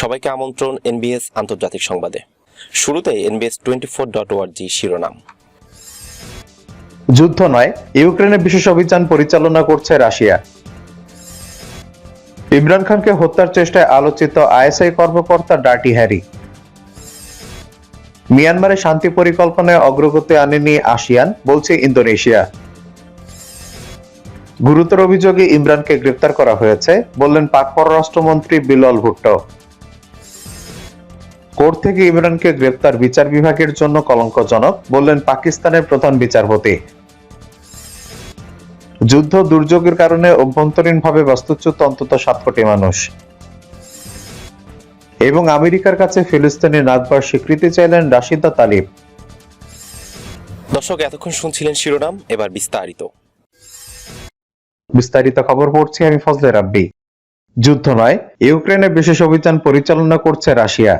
সবাইকে আমন্ত্রণ এনবিএস আন্তর্জাতিক সংবাদে। শুরুতে এনবিএস টোয়েন্টি ফোর ডট ওয়ার্জি শিরোনাম। যুদ্ধ নয় ইউক্রেনে বিশেষ অভিযান পরিচালনা করছে রাশিয়া। ইমরান খানকে হত্যার চেষ্টায় আলোচিত আইএসআই কর্মকর্তা ডার্টি হ্যারি। মিয়ানমারে শান্তি পরিকল্পনায় অগ্রগতি আনেনি আসিয়ান, বলছে ইন্দোনেশিয়া। গুরুতর অভিযোগে ইমরানকে গ্রেফতার করা হয়েছে, বললেন পাক পররাষ্ট্রমন্ত্রী বিলল ভুট্টো। কোর্ট থেকে ইমরানকে গ্রেপ্তার বিচার বিভাগের জন্য কলঙ্কজনক বললেন পাকিস্তানের প্রধান বিচারপতি। যুদ্ধ দুর্যোগের কারণে অভ্যন্তরীণভাবে বাস্তুচ্যুত অন্তত সাত কোটি মানুষ। এবং আমেরিকার কাছে ফিলিস্তিনি নাগবার স্বীকৃতি চাইলেন রাশিদা তালিব। দর্শক এতক্ষণ শুনছিলেন শিরোনাম এবার বিস্তারিত। বিস্তারিত খবর পড়ছি আমি ফজলে রাব্বি। যুদ্ধ নয় ইউক্রেনে বিশেষ অভিযান পরিচালনা করছে রাশিয়া।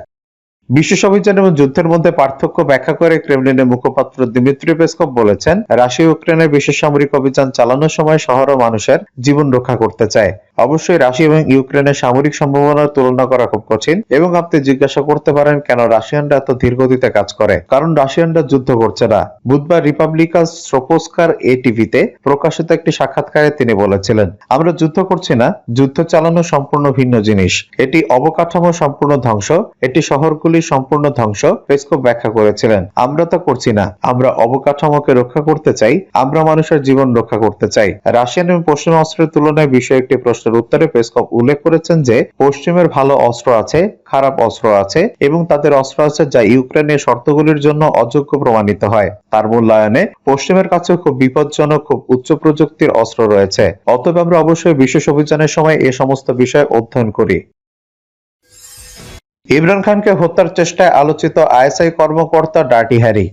অভিযান এবং যুদ্ধের মধ্যে পার্থক্য ব্যাখ্যা করে ক্রেমলিনের মুখপাত্র দিমিত্রি পেসকভ বলেছেন, রাশিয়া ইউক্রেনে বিশেষ সামরিক অভিযান চালানোর সময় শহর ও মানুষের জীবন রক্ষা করতে চায়। অবশ্যই রাশিয়া এবং ইউক্রেনের সামরিক সম্ভাবনার তুলনা করা খুব কঠিন এবং আপনি জিজ্ঞাসা করতে পারেন, কেন রাশিয়ানরা এত ধীর গতিতে কাজ করে? কারণ রাশিয়ানরা যুদ্ধ করছে না। বুধবার রিপাবলিকা স্ট্রোপোস্কার এ টিভিতে প্রকাশিত একটি সাক্ষাৎকারে তিনি বলেছিলেন, আমরা যুদ্ধ করছি না, যুদ্ধ চালানো সম্পূর্ণ ভিন্ন জিনিস। এটি অবকাঠামো সম্পূর্ণ ধ্বংস। এটি শহরগুলি সম্পূর্ণ ধ্বংস, পেসকো ব্যাখ্যা করেছিলেন। আমরা তা করছি না। আমরা অবকাঠামোকে রক্ষা করতে চাই, আমরা মানুষের জীবন রক্ষা করতে চাই। রাশিয়ান এবং পশ্চিম অস্ত্রের তুলনায় বিষয়ে একটি প্রশ্নের উত্তরে পেসকপ উল্লেখ করেছেন যে, পশ্চিমের ভালো অস্ত্র আছে, খারাপ অস্ত্র আছে এবং তাদের অস্ত্র আছে যা ইউক্রেনের শর্তগুলির জন্য অযোগ্য প্রমাণিত হয়। তার মূল্যায়নে পশ্চিমের কাছে খুব বিপজ্জনক, খুব উচ্চ প্রযুক্তির অস্ত্র রয়েছে। অতএব আমরা অবশ্যই বিশেষ অভিযানের সময় এ সমস্ত বিষয় অধ্যয়ন করি। ইমরান খানকে হত্যার চেষ্টায় আলোচিত আইএসআই কর্মকর্তা ডাটিহারি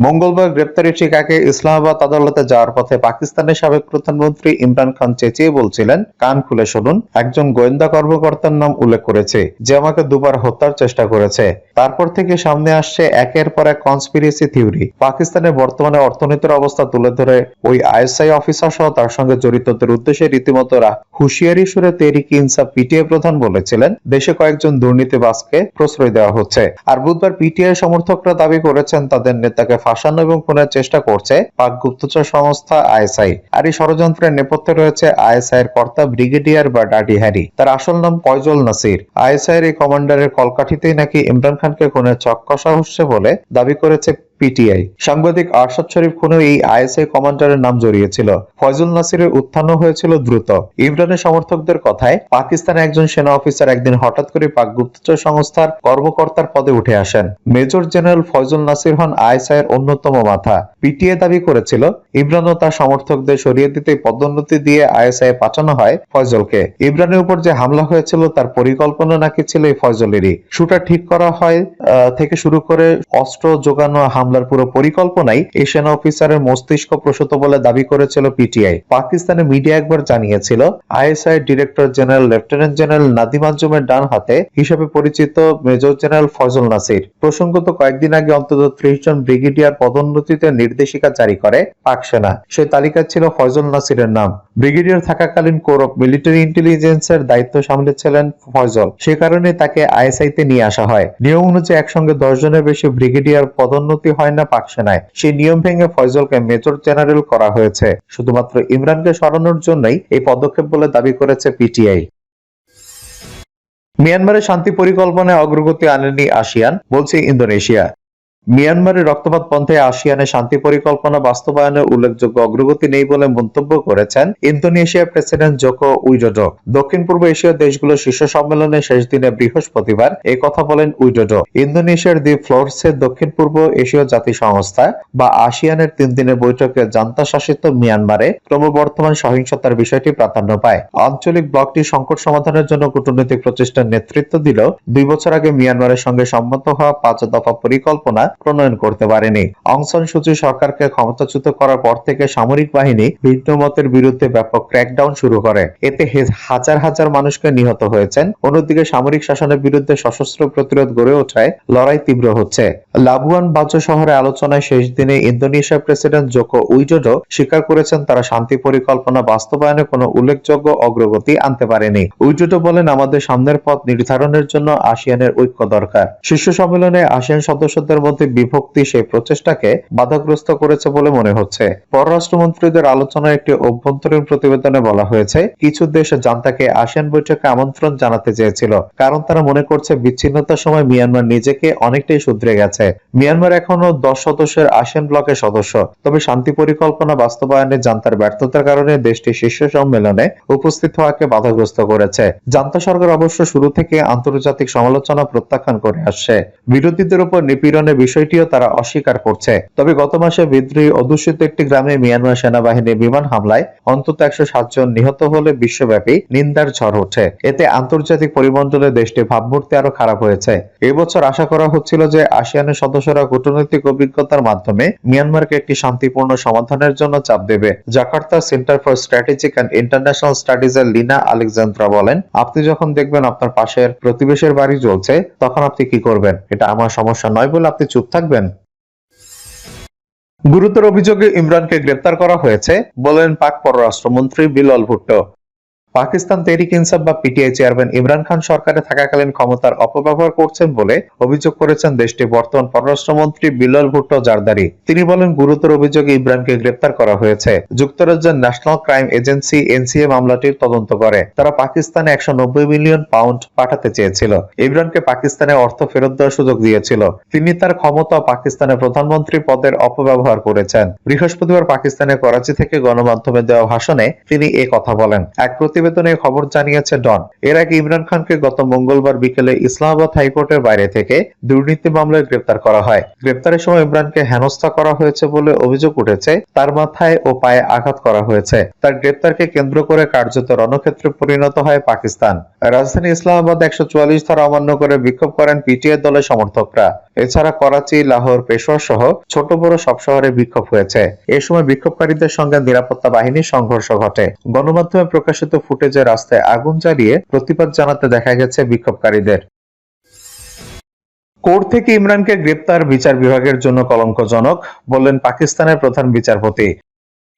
মঙ্গলবার গ্রেপ্তারি ঠিকাকে ইসলামাবাদ আদালতে যাওয়ার পথে পাকিস্তানের সাবেক প্রধানমন্ত্রী ইমরান খান চেঁচিয়ে বলছিলেন, কান খুলে শুনুন, একজন গোয়েন্দা কর্মকর্তার নাম উল্লেখ করেছে, যে আমাকে দুবার হত্যার চেষ্টা করেছে। তারপর থেকে সামনে আসছে একের পর এক কনস্পিরেসি থিওরি পাকিস্তানের বর্তমানে অর্থনীতির অবস্থা তুলে ধরে ওই আইএসআই অফিসার সহ তার সঙ্গে জড়িতদের উদ্দেশ্যে রীতিমতো রা- হুঁশিয়ারি সুরে তেহরিক ইনসাফ পিটিএ প্রধান বলেছিলেন, দেশে কয়েকজন দুর্নীতিবাজকে প্রশ্রয় দেওয়া হচ্ছে। আর বুধবার পিটিআই সমর্থকরা দাবি করেছেন তাদের নেতাকে ফাঁসানো এবং খুনের চেষ্টা করছে পাক গুপ্তচর সংস্থা আইএসআই। আর এই ষড়যন্ত্রের নেপথ্যে রয়েছে আইএসআই এর কর্তা ব্রিগেডিয়ার বা ডাডি হ্যারি। তার আসল নাম কয়জল নাসির। আইএসআই এর এই কমান্ডারের কলকাঠিতেই নাকি ইমরান খানকে খুনের চক কষা হচ্ছে বলে দাবি করেছে পিটিআই। সাংবাদিক আরশাদ শরীফ খুনেও এই আইএসআই কমান্ডারের নাম জড়িয়েছিল। ফয়জুল নাসিরের উত্থানও হয়েছিল দ্রুত। ইমরানের সমর্থকদের কথায়, পাকিস্তানে একজন সেনা অফিসার একদিন হঠাৎ করে পাক গুপ্তচর সংস্থার কর্মকর্তার পদে উঠে আসেন। মেজর জেনারেল ফয়জুল নাসির হন আইএসআই এর অন্যতম মাথা। পিটিএ দাবি করেছিল ইমরান ও তার সমর্থকদের সরিয়ে দিতে পদোন্নতি দিয়ে আইএসআই এ পাঠানো হয় ফয়জলকে। ইমরানের উপর যে হামলা হয়েছিল তার পরিকল্পনা নাকি ছিল এই ফয়জলেরই। শুটার ঠিক করা হয় থেকে শুরু করে অস্ত্র জোগানো যোগানো হামলার পুরো পরিকল্পনাই এই সেনা অফিসারের মস্তিষ্ক প্রসূত বলে দাবি করেছিল পিটিআই। পাকিস্তানের মিডিয়া একবার জানিয়েছিল, ISI director general lieutenant general Nadeem আঞ্জুমের ডান হাতে হিসেবে পরিচিত মেজর জেনারেল ফজল নাসির। প্রসঙ্গত কয়েকদিন আগে অন্তত ত্রিশ জন ব্রিগেডিয়ার পদোন্নতিতে নির্দেশিকা জারি করে পাক সেনা। সেই তালিকা ছিল ফয়জল নাসিরের নাম। ব্রিগেডিয়ার থাকাকালীন কোর অফ মিলিটারি ইন্টেলিজেন্সের দায়িত্ব সামলেছিলেন ফয়জল। সে কারণে তাকে আইএসআই তে নিয়ে আসা হয়। নিয়ম অনুযায়ী একসঙ্গে দশ জনের বেশি ব্রিগেডিয়ার পদোন্নতি হয় না পাক সেনায়। সেই নিয়ম ভেঙে ফয়জলকে মেজর জেনারেল করা হয়েছে। শুধুমাত্র ইমরানকে সরানোর জন্যই এই পদক্ষেপ বলে দাবি করেছে পিটিআই। মিয়ানমারের শান্তি পরিকল্পনায় অগ্রগতি আনেনি আসিয়ান, বলছে ইন্দোনেশিয়া। মিয়ানমারের রক্তপাত পন্থে আসিয়ানে শান্তি পরিকল্পনা বাস্তবায়নে উল্লেখযোগ্য অগ্রগতি নেই বলে মন্তব্য করেছেন ইন্দোনেশিয়ার প্রেসিডেন্ট জোকো উইডোডো। দক্ষিণ পূর্ব এশীয় দেশগুলোর শীর্ষ সম্মেলনের শেষ দিনে বৃহস্পতিবার এই কথা বলেন উইডোডো। ইন্দোনেশিয়ার দি ফ্লোরসে দক্ষিণ পূর্ব এশীয় জাতি সংস্থা বা আসিয়ানের তিন দিনের বৈঠকে জান্তা শাসিত মিয়ানমারে ক্রমবর্ধমান সহিংসতার বিষয়টি প্রাধান্য পায়। আঞ্চলিক ব্লকটি সংকট সমাধানের জন্য কূটনৈতিক প্রচেষ্টার নেতৃত্ব দিল দুই বছর আগে মিয়ানমারের সঙ্গে সম্মত হওয়া পাঁচ দফা পরিকল্পনা প্রণয়ন করতে পারেনি। অং সান সুচি সরকারকে ক্ষমতাচ্যুত করার পর থেকে সামরিক বাহিনী ভিন্ন মতের বিরুদ্ধে ব্যাপক ক্র্যাকডাউন শুরু করে। এতে হাজার হাজার মানুষকে নিহত হয়েছেন। অন্যদিকে সামরিক শাসনের বিরুদ্ধে সশস্ত্র প্রতিরোধ গড়ে ওঠায় লড়াই তীব্র হচ্ছে। লাবুয়ান বাজো শহরে আলোচনায় শেষ দিনে ইন্দোনেশিয়ার প্রেসিডেন্ট জোকো উইডোডো স্বীকার করেছেন, তারা শান্তি পরিকল্পনা বাস্তবায়নে কোনো উল্লেখযোগ্য অগ্রগতি আনতে পারেনি। উইডোডো বলেন, আমাদের সামনের পথ নির্ধারণের জন্য আসিয়ানের ঐক্য দরকার। শীর্ষ সম্মেলনে আসিয়ান সদস্যদের মধ্যে বিভক্তি সেই প্রচেষ্টাকে বাধাগ্রস্ত করেছে বলে মনে হচ্ছে। পররাষ্ট্রমন্ত্রীদের আলোচনায় একটি অভ্যন্তরীণ প্রতিবেদনে বলা হয়েছে, কিছু দেশ জান্তাকে আসিয়ান বৈঠকে আমন্ত্রণ জানাতে চেয়েছিল, কারণ তারা মনে করছে বিচ্ছিন্নতার সময় মিয়ানমার নিজেকে অনেকটাই শুধরে গেছে। মিয়ানমার এখনও দশ সদস্যের আসিয়ান ব্লকের সদস্য, তবে শান্তি পরিকল্পনা বাস্তবায়নে জান্তার ব্যর্থতার কারণে দেশটি শীর্ষ সম্মেলনে উপস্থিত হওয়াকে বাধাগ্রস্ত করেছে। জান্তা সরকার অবশ্য শুরু থেকে আন্তর্জাতিক সমালোচনা প্রত্যাখ্যান করে আসছে। বিরোধীদের উপর নিপীড়নের বিষয়টিও তারা অস্বীকার করছে। তবে গত মাসে বিদ্রোহী অধ্যুষিত একটি গ্রামে মিয়ানমার সেনাবাহিনীর বিমান হামলায় অন্তত একশো জন নিহত হলে বিশ্বব্যাপী নিন্দার ঝড় ওঠে এতে আন্তর্জাতিক পরিমণ্ডলে দেশটির ভাবমূর্তি আরও খারাপ হয়েছে। এবছর আশা করা হচ্ছিল যে আসিয়ানের সদস্যরা কূটনৈতিক অভিজ্ঞতার মাধ্যমে মিয়ানমারকে একটি শান্তিপূর্ণ সমাধানের জন্য চাপ দেবে। Jakarta centre for strategic and international studies এর লিনা আলেকজান্দ্রা বলেন, আপনি যখন দেখবেন আপনার পাশের প্রতিবেশের বাড়ি জ্বলছে, তখন আপনি কি করবেন? এটা আমার সমস্যা নয় বলে আপনি চুপ থাকবেন? গুরুতর অভিযোগে ইমরানকে গ্রেপ্তার করা হয়েছে বলেন পাক পররাষ্ট্রমন্ত্রী বিলল ভুট্টো। পাকিস্তান তেহরিক ইনসাফ বা পিটিআই চেয়ারম্যান ইমরান খান সরকারে থাকাকালীন ক্ষমতার অপব্যবহার করছেন বলে অভিযোগ করেছেন দেশটির বর্তমান পররাষ্ট্রমন্ত্রী বিলল ভুট্টো জারদারি। তিনি বলেন, গুরুতর অভিযোগে ইমরানকে গ্রেপ্তার করা হয়েছে। যুক্তরাজ্যের ন্যাশনাল ক্রাইম এজেন্সি এনসিএ মামলাটির তদন্ত করে। তারা পাকিস্তানে একশো নব্বই মিলিয়ন পাউন্ড পাঠাতে চেয়েছিল। ইমরানকে পাকিস্তানে অর্থ ফেরত দেওয়ার সুযোগ দিয়েছিল। তিনি তার ক্ষমতা পাকিস্তানের প্রধানমন্ত্রী পদের অপব্যবহার করেছেন। বৃহস্পতিবার পাকিস্তানের করাচি থেকে গণমাধ্যমে দেওয়া ভাষণে তিনি এ কথা বলেন। এক প্রতিবেদনে খবর জানিয়েছে ডন। এর আগে ইমরান খানকে গত মঙ্গলবার বিকেলে ইসলামাবাদ হাইকোর্টের বাইরে থেকে দুর্নীতি মামলায় গ্রেপ্তার করা হয়। গ্রেপ্তারের সময় ইমরানকে হেনস্থা করা হয়েছে বলে অভিযোগ উঠেছে, তার মাথায় ও পায়ে আঘাত করা হয়েছে। তার গ্রেপ্তারকে কেন্দ্র করে কার্যত রণক্ষেত্রে পরিণত হয় পাকিস্তান। রাজধানী ইসলামাবাদ একশো চুয়াল্লিশ ধারা অমান্য করে বিক্ষোভ করেন পিটিআই দলের সমর্থকরা। এছাড়া করাচি, লাহোর পেশোয়ার সহ ছোট বড় সব শহরে বিক্ষোভ হয়েছে। এ সময় বিক্ষোভকারীদের সঙ্গে নিরাপত্তা বাহিনীর সংঘর্ষ ঘটে। গণমাধ্যমে প্রকাশিত ফুটেজে রাস্তায় আগুন জ্বালিয়ে প্রতিবাদ জানাতে দেখা গেছে বিক্ষোভকারীদের। কোর্ট থেকে ইমরানকে গ্রেপ্তার বিচার বিভাগের জন্য কলঙ্কজনক, বললেন পাকিস্তানের প্রধান বিচারপতি।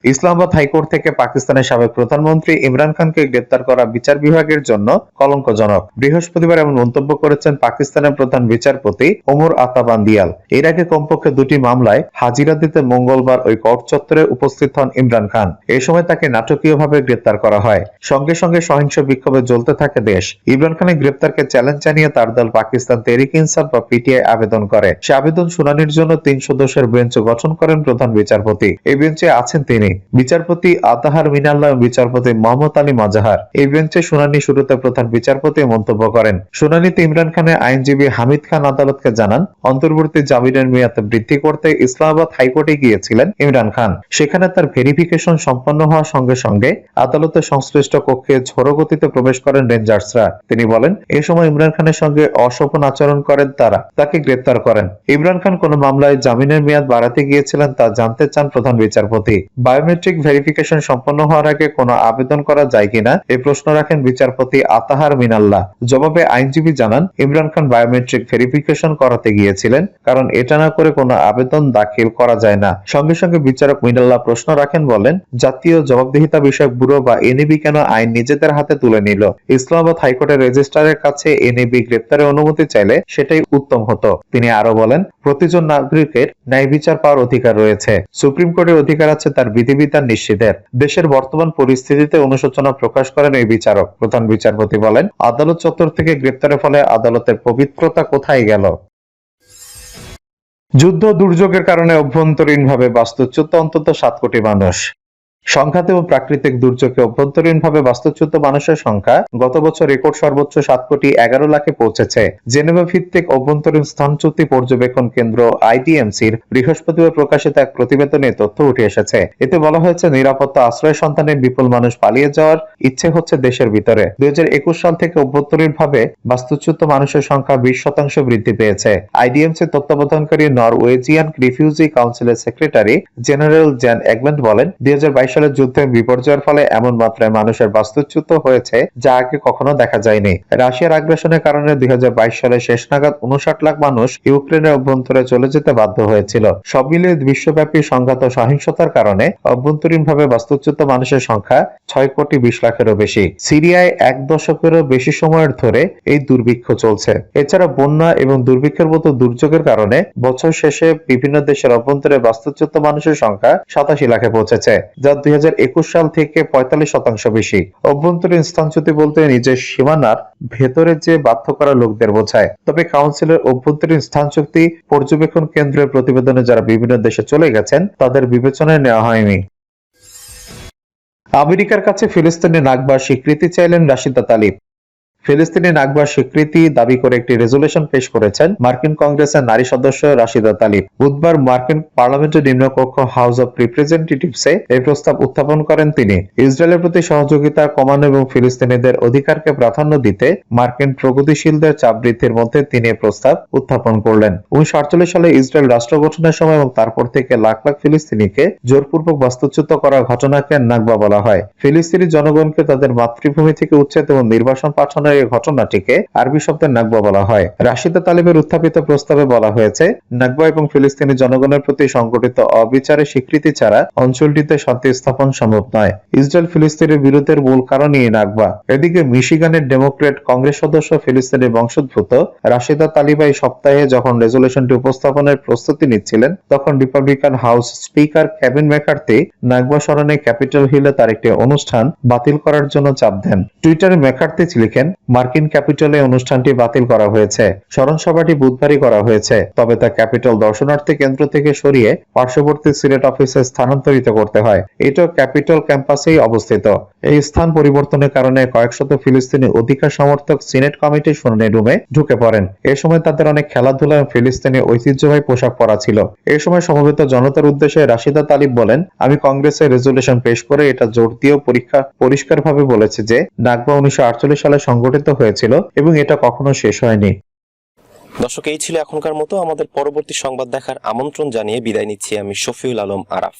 ইসলামাবাদ হাইকোর্ট থেকে পাকিস্তানের সাবেক প্রধানমন্ত্রী ইমরান খানকে গ্রেপ্তার করা বিচার বিভাগের জন্য কলঙ্কজনক। বৃহস্পতিবার এমন মন্তব্য করেছেন পাকিস্তানের প্রধান বিচারপতি ওমর আতাবান্দিয়াল এর আগে কমপক্ষে দুটি মামলায় হাজিরা দিতে মঙ্গলবার ওই কোর্ট চত্বরে উপস্থিত হন ইমরান খান। এ সময় তাকে নাটকীয়ভাবে গ্রেপ্তার করা হয়। সঙ্গে সঙ্গে সহিংস বিক্ষোভে জ্বলতে থাকে দেশ। ইমরান খানের গ্রেপ্তারকে চ্যালেঞ্জ জানিয়ে তার দল পাকিস্তান তেরিক ইনসাফ বা পিটিআই আবেদন করে। সে আবেদন শুনানির জন্য তিন সদস্যের বেঞ্চ গঠন করেন প্রধান বিচারপতি। এই বেঞ্চে আছেন তিনি। বিচারপতি আতাহার মিনাল্লাহ ও বিচারপতি মোহাম্মদ আলী মাজাহার এই বেঞ্চে শুনানি শুরুতে প্রধান বিচারপতি মন্তব্য করেন। শুনানিতে ইমরান খানের আইনজীবী হামিদ খান আদালতকে জানান, অন্তর্বর্তী জামিনের মেয়াদ বৃদ্ধি করতে ইসলামাবাদ হাইকোর্টে গিয়েছিলেন ইমরান খান। সেখানে তার ভেরিফিকেশন সম্পন্ন হওয়ার সঙ্গে সঙ্গে আদালতের সংশ্লিষ্ট কক্ষে ঝোড়ো গতিতে প্রবেশ করেন রেঞ্জার্সরা। তিনি বলেন, এ সময় ইমরান খানের সঙ্গে অশোভন আচরণ করেন তারা, তাকে গ্রেপ্তার করেন। ইমরান খান কোন মামলায় জামিনের মেয়াদ বাড়াতে গিয়েছিলেন তা জানতে চান প্রধান বিচারপতি। বায়োমেট্রিক ভেরিফিকেশন সম্পন্ন হওয়ার আগে কোনো আবেদন করা যায় কিনা? এই প্রশ্ন রাখেন বিচারপতি আতাহার মিনাল্লাহ। জবাবে আইনজীবী জানান, ইমরান খান বায়োমেট্রিক ভেরিফিকেশন করাতে গিয়েছিলেন, কারণ এটা না করে কোনো আবেদন দাখিল করা যায় না। সঙ্গে সঙ্গে বিচারক মিনাল্লাহ প্রশ্ন রাখেন, বলেন, জাতীয় জবাবদিহিতা বিষয়ক ব্যুরো বা এনইবি কেন আইন নিজেদের হাতে তুলে নিল? ইসলামাবাদ হাইকোর্টের রেজিস্ট্রারের কাছে এনইবি গ্রেপ্তারের অনুমতি চাইলে সেটাই উত্তম হতো। তিনি আরও বলেন, প্রতিজন নাগরিকের ন্যায় বিচার পাওয়ার অধিকার রয়েছে। সুপ্রিম কোর্টের অধিকার আছে তার বিধিবিধান নিশ্চিতের। দেশের বর্তমান পরিস্থিতিতে অনুশোচনা প্রকাশ করেন এই বিচারক। প্রধান বিচারপতি বলেন, আদালত চত্বর থেকে গ্রেপ্তারের ফলে আদালতের পবিত্রতা কোথায় গেল? যুদ্ধ দুর্যোগের কারণে অভ্যন্তরীণভাবে বাস্তুচ্যুত অন্তত সাত কোটি মানুষ। সংঘাত এবং প্রাকৃতিক দুর্যোগে অভ্যন্তরীণভাবে বাস্তুচ্যুত মানুষের সংখ্যা গত বছর রেকর্ড সর্বোচ্চ সাত কোটি এগারো লাখে পৌঁছেছে। জেনেভা ভিত্তিক অভ্যন্তরীণ স্থানচ্যুতি পর্যবেক্ষণ কেন্দ্র আইডিএমসির বৃহস্পতিবার প্রকাশিত এক প্রতিবেদনে তথ্য উঠে এসেছে। এতে বলা হয়েছে, নিরাপত্তা আশ্রয় সন্তানে বিপুল মানুষ পালিয়ে যাওয়ার ইচ্ছে হচ্ছে দেশের ভিতরে। দুই হাজার একুশ সাল থেকে অভ্যন্তরীণভাবে বাস্তুচ্যুত মানুষের সংখ্যা বিশ শতাংশ বৃদ্ধি পেয়েছে। আইডিএমসি তত্ত্বাবধানকারী নরওয়েজিয়ান রিফিউজি কাউন্সিলের সেক্রেটারি জেনারেল জ্যান এগমেন্ট বলেন দুই হাজার বাইশ সালের যুদ্ধে বিপর্যয়ের ফলে এমন মাত্রায় মানুষের বাস্তুচ্যুত হয়েছে যা আগে কখনো দেখা যায়নি। রাশিয়ার আগ্রাসনের কারণে দুই সালের শেষ নাগাদ উনষাট লাখ মানুষ ইউক্রেনের অভ্যন্তরে চলে যেতে বাধ্য হয়েছিল। সব মিলিয়ে বিশ্বব্যাপী সংঘাত ও সহিংসতার কারণে অভ্যন্তরীণভাবে বাস্তুচ্যুত মানুষের সংখ্যা ছয় কোটি বিশ লাখেরও বেশি। সিরিয়ায় এক দশকেরও বেশি সময়ের ধরে এই দুর্ভিক্ষ চলছে। এছাড়া বন্যা এবং দুর্ভিক্ষের মতো দুর্যোগের কারণে বছর শেষে বিভিন্ন দেশের অভ্যন্তরে বাস্তুচ্যুত মানুষের সংখ্যা সাতাশি লাখে পৌঁছেছে যা দুই হাজার একুশ সাল থেকে পঁয়তাল্লিশ শতাংশ বেশি। অভ্যন্তরীণ স্থানচ্যুতি বলতে নিজের সীমানার ভেতরে যে বাধ্য করা লোকদের বোঝায়। তবে কাউন্সিলের অভ্যন্তরীণ স্থানচ্যুতি পর্যবেক্ষণ কেন্দ্রের প্রতিবেদনে যারা বিভিন্ন দেশে চলে গেছেন, তাদের বিবেচনায় নেওয়া হয়নি। আমেরিকার কাছে ফিলিস্তিনি নাগবার স্বীকৃতি চাইলেন রাশিদা তালিব। ফিলিস্তিনি নাগবার স্বীকৃতি দাবি করে একটি রেজুলেশন পেশ করেছেন মার্কিন কংগ্রেসের নারী সদস্য রাশিদা তালিব। বুধবার মার্কিন পার্লামেন্টের নিম্নকক্ষ হাউস অব রিপ্রেজেন্টেটিভসে এই প্রস্তাব উত্থাপন করেন তিনি। ইসরায়েলের প্রতি সহযোগিতা, কমানো এবং ফিলিস্তিনিদের অধিকারকে প্রাধান্য দিতে মার্কিন প্রগতিশীলদের চাপ বৃদ্ধির মধ্যে তিনি প্রস্তাব উত্থাপন করলেন। উনিশশো আটচল্লিশ সালে ইসরায়েল রাষ্ট্র গঠনের সময় এবং তারপর থেকে লাখ লাখ ফিলিস্তিনিকে জোরপূর্বক বাস্তুচ্যুত করার ঘটনাকে নাগবা বলা হয়। ফিলিস্তিনি জনগণকে তাদের মাতৃভূমি থেকে উচ্ছেদ এবং নির্বাসন পাঠানোর এই ঘটনাটিকে আরবি শব্দে নাগবা বলা হয়। রাশিদা তালিবের উত্থাপিত প্রস্তাবে বলা হয়েছে নাগবা এবং ফিলিস্তিনি জনগণের প্রতি সংগঠিত অবিচারের স্বীকৃতি ছাড়া অঞ্চলটিতে শান্তি স্থাপন সম্ভব নয়। ইসরায়েল ফিলিস্তিনের বিরোধের মূল কারণই নাগবা এদিকে মিশিগানের ডেমোক্রেট কংগ্রেস সদস্য ফিলিস্তিনি বংশোদ্ভূত রাশিদা তালিবা এই সপ্তাহে যখন রেজুলেশনটি উপস্থাপনের প্রস্তুতি নিচ্ছিলেন, তখন Republican House Speaker Kevin McCarthy নাগবা স্মরণে ক্যাপিটাল হিলে তার একটি অনুষ্ঠান বাতিল করার জন্য চাপ দেন। টুইটারে ম্যাকার্থি লিখেন মার্কিন ক্যাপিটালে অনুষ্ঠানটি বাতিল করা হয়েছে। স্মরণ সভাটি বুধবারই করা হয়েছে, তবে তা ক্যাপিটাল দর্শনার্থী কেন্দ্র থেকে সরিয়ে পার্শ্ববর্তী সিলেট অফিসে স্থানান্তরিত করতে হয়। এটা ক্যাপিটাল ক্যাম্পাসেই অবস্থিত। এই স্থান পরিবর্তনের কারণে কয়েকশত ফিলিস্তিনি অধিকার সমর্থক সিনেট কমিটি শুনানি রুমে ঢুকে পড়েন। এ সময় তাদের অনেক খেলাধুলা এবং ফিলিস্তিনি ঐতিহ্যবাহী পোশাক পরা ছিল। এই সময় সমবেত জনতার উদ্দেশ্যে রাশিদা তালিব বলেন, আমি কংগ্রেসের রেজুলেশন পেশ করে এটা জোর দিয়েও পরীক্ষা পরিষ্কারভাবে বলেছে যে নাগবা উনিশশো আটচল্লিশ সালে সংগঠিত হয়েছিল এবং এটা কখনো শেষ হয়নি। দর্শক, এই ছিল এখনকার মতো। আমাদের পরবর্তী সংবাদ দেখার আমন্ত্রণ জানিয়ে বিদায় নিচ্ছি আমি শফিউল আলম আরাফ।